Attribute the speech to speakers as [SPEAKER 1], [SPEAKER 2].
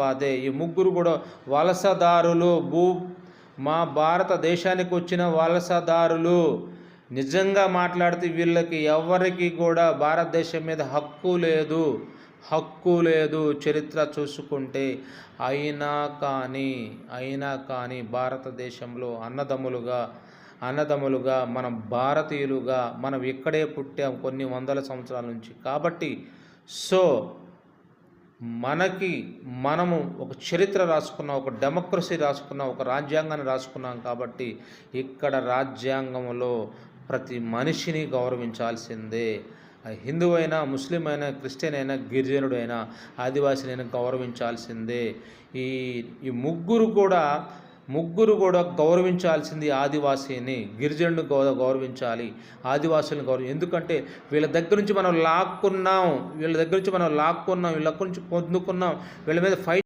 [SPEAKER 1] వాదే. ఈ ముగ్గురు కూడా వలసదారులు భూ మా భారతదేశానికి వచ్చిన వలసదారులు నిజంగా మాట్లాడితే వీళ్ళకి ఎవరికి కూడా భారతదేశం మీద హక్కు లేదు. హక్కు లేదు చరిత్ర చూసుకుంటే. అయినా కానీ అయినా కానీ భారతదేశంలో అన్నదమ్ములుగా అన్నదమ్ములుగా మనం భారతీయులుగా మనం ఇక్కడే పుట్టాం కొన్ని వందల సంవత్సరాల నుంచి. కాబట్టి సో మనకి మనము ఒక చరిత్ర రాసుకున్నాం ఒక డెమోక్రసీ రాసుకున్నాం ఒక రాజ్యాంగాన్ని రాసుకున్నాం కాబట్టి ఇక్కడ రాజ్యాంగంలో ప్రతి మనిషిని గౌరవించాల్సిందే. హిందువు అయినా ముస్లిం అయినా క్రిస్టియన్ అయినా గిరిజనుడైనా ఆదివాసినైనా గౌరవించాల్సిందే. ఈ ఈ ముగ్గురు కూడా ముగ్గురు కూడా గౌరవించాల్సింది ఆదివాసీని గిరిజనుడు గౌ గౌరవించాలి. ఆదివాసులను గౌరవం ఎందుకంటే వీళ్ళ దగ్గర నుంచి మనం లాక్కున్నాం వీళ్ళ దగ్గర నుంచి మనం లాక్కున్నాం వీళ్ళ దగ్గర నుంచి పొందుకున్నాం వీళ్ళ మీద ఫైట్